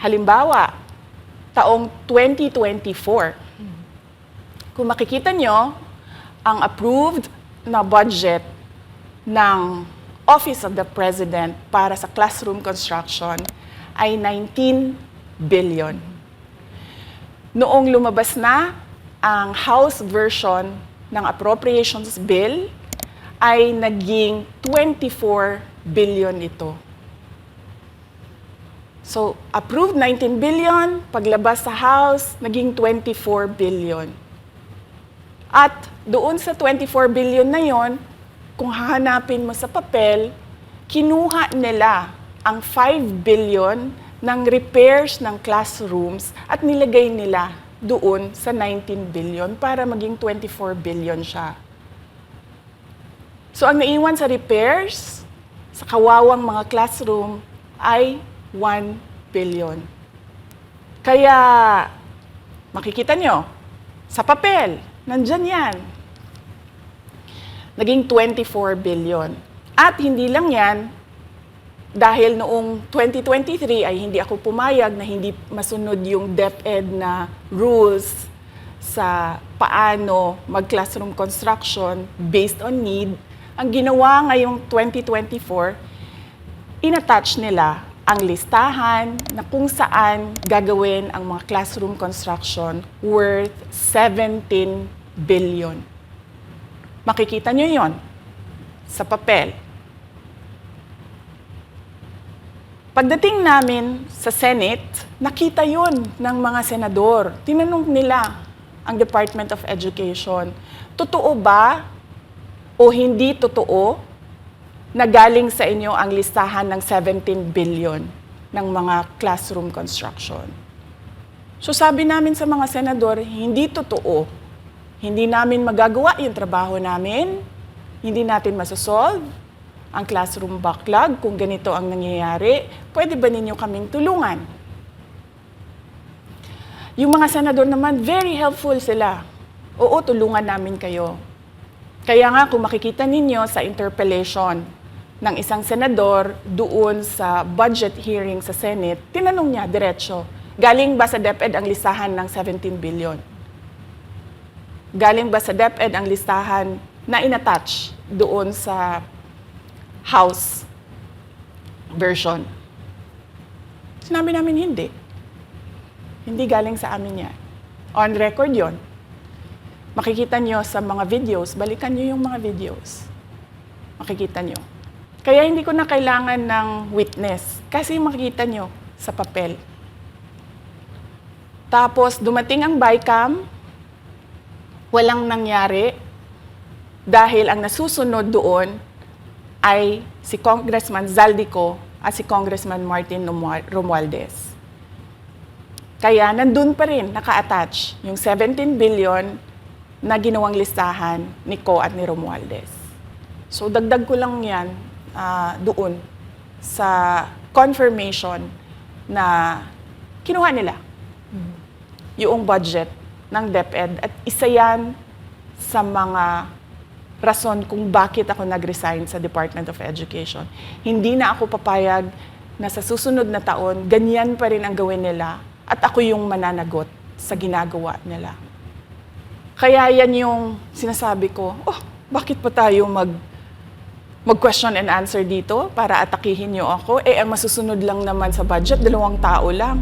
Halimbawa, taong 2024, kung makikita nyo, ang approved na budget ng Office of the President para sa classroom construction ay 19 billion. Noong lumabas na ang House version ng Appropriations Bill, ay naging 24 billion ito. So, approved 19 billion, paglabas sa House, naging 24 billion. At doon sa 24 billion na yon, kung hahanapin mo sa papel, kinuha nila ang 5 billion ng repairs ng classrooms at nilagay nila doon sa 19 billion para maging 24 billion siya. So ang naiwan sa repairs, sa kawawang mga classroom, ay 1 billion. Kaya, makikita nyo, sa papel, nandyan yan. Naging 24 billion. At hindi lang yan, dahil noong 2023 ay hindi ako pumayag na hindi masunod yung DepEd na rules sa paano mag-classroom construction based on need, ang ginawa ngayong 2024, inattach nila ang listahan na kung saan gagawin ang mga classroom construction worth 17 billion. Makikita nyo yon sa papel. Pagdating namin sa Senate, nakita yon ng mga senador. Tinanong nila ang Department of Education, totoo ba o hindi totoo na galing sa inyo ang listahan ng 17 billion ng mga classroom construction? So sabi namin sa mga senador, hindi totoo. Hindi namin magagawa yung trabaho namin. Hindi natin masosolve ang classroom backlog kung ganito ang nangyayari. Pwede ba ninyo kaming tulungan? Yung mga senador naman, very helpful sila. Oo, tulungan namin kayo. Kaya nga, kung makikita ninyo sa interpellation ng isang senador doon sa budget hearing sa Senate, tinanong niya, diretso, galing ba sa DepEd ang listahan ng 17 billion? Galing ba sa DepEd ang listahan na inattach doon sa House version? Sinabi namin hindi. Hindi galing sa amin yan. On record yon. Makikita nyo sa mga videos, balikan nyo yung mga videos. Makikita nyo. Kaya hindi ko na kailangan ng witness kasi makikita nyo sa papel. Tapos dumating ang bycam, walang nangyari dahil ang nasusunod doon ay si Congressman Zaldico at si Congressman Martin Romualdez. Kaya nandun pa rin naka-attach yung 17 billion na ginawang listahan ni Co at ni Romualdez. So dagdag ko lang yan ah, doon sa confirmation na kinuha nila yung budget ng DepEd at isa yan sa mga rason kung bakit ako nag-resign sa Department of Education. Hindi na ako papayag na sa susunod na taon, ganyan pa rin ang gawin nila at ako yung mananagot sa ginagawa nila. Kaya yan yung sinasabi ko, oh, bakit pa tayo mag mag-question and answer dito para atakihin niyo ako? Eh, ang masusunod lang naman sa budget, dalawang tao lang.